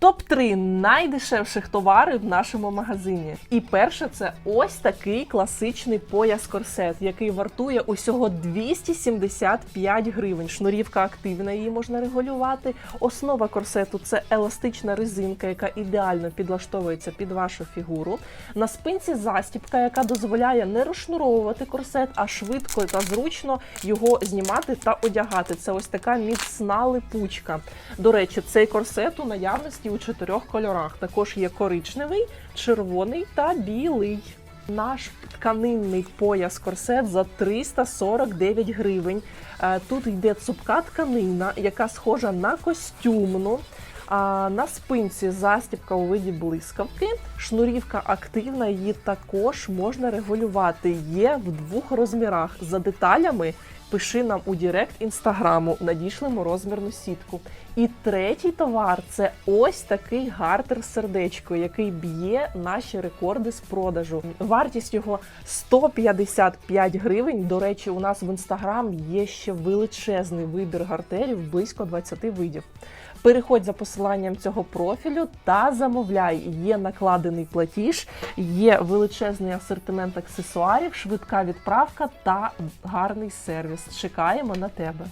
Топ-3 найдешевших товарів в нашому магазині. І перше це ось такий класичний пояс корсет, який вартує усього 275 гривень. Шнурівка активна, її можна регулювати. Основа корсету це еластична резинка, яка ідеально підлаштовується під вашу фігуру. На спинці застібка, яка дозволяє не розшнуровувати корсет, а швидко та зручно його знімати та одягати. Це ось така міцна липучка. До речі, цей корсет у наявності у чотирьох кольорах. Також є коричневий, червоний та білий. Наш тканинний пояс корсет за 349 гривень. Е, Тут йде цупка тканина, яка схожа на костюмну. А на спинці застібка у виді блискавки. Шнурівка активна, її також можна регулювати. Є в двох розмірах. За деталями пиши нам у Директ інстаграму, надішлемо розмірну сітку. І третій товар це ось такий гартер сердечко, який б'є наші рекорди з продажу. Вартість його 155 гривень. До речі, у нас в інстаграм є ще величезний вибір гартерів, близько 20 видів. Переходь за посиланням цього профілю та замовляй. Є накладений платіж, є величезний асортимент аксесуарів, швидка відправка та гарний сервіс. Чекаємо на тебе.